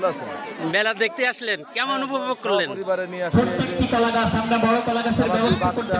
ভালো আছেন? মেলা দেখতে আসলেন কেমন উপভোগ করলেন? পরিবারে নিয়ে আসছি করতে বাচ্চা,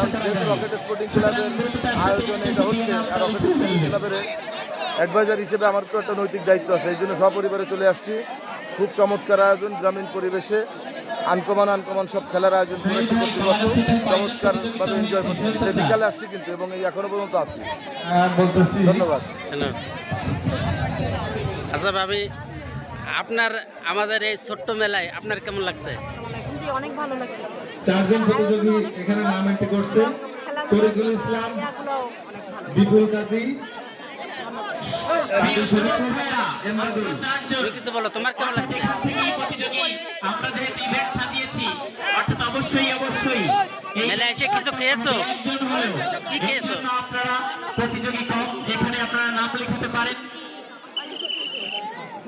আসছি। রকেট স্পোর্টিং ক্লাবের আয়োজনে এটা হচ্ছে আর রকেট স্পোর্টিং ক্লাবের অ্যাডভাইজার হিসেবে আমার তো একটা নৈতিক দায়িত্ব আছে এই জন্য সপরিবারে চলে আসছি। খুব চমৎকার আয়োজন গ্রামীণ পরিবেশে। আনকমান আনকমান সব খেলার আয়োজন করেছে কর্তৃপক্ষ চমৎকারভাবে এনজয় করছি। সে বিকালে আসছি কিন্তু এবং এই এখনও পর্যন্ত বলতেছি। ধন্যবাদ। আচ্ছা ভাবি আপনার আমাদের এই ছোট্ট মেলায় আপনার কেমন লাগছে? জি অনেক ভালো লাগতেছে। চারজন প্রতিযোগী এখানে নাম এন্ট্রি করছে। তরিকুল ইসলাম বিপুল কাজী কিছু বলো তোমার কেমন লাগছে? আমরা ইভেন্ট সাজিয়েছি। অর্থাৎ অবশ্যই অবশ্যই এই মেলায় এসে কিছু খেয়েছো? একজন কি খেয়েছো? আপনারা প্রতিযোগী কম এখানে আপনারা নাম লিখতে পারেন।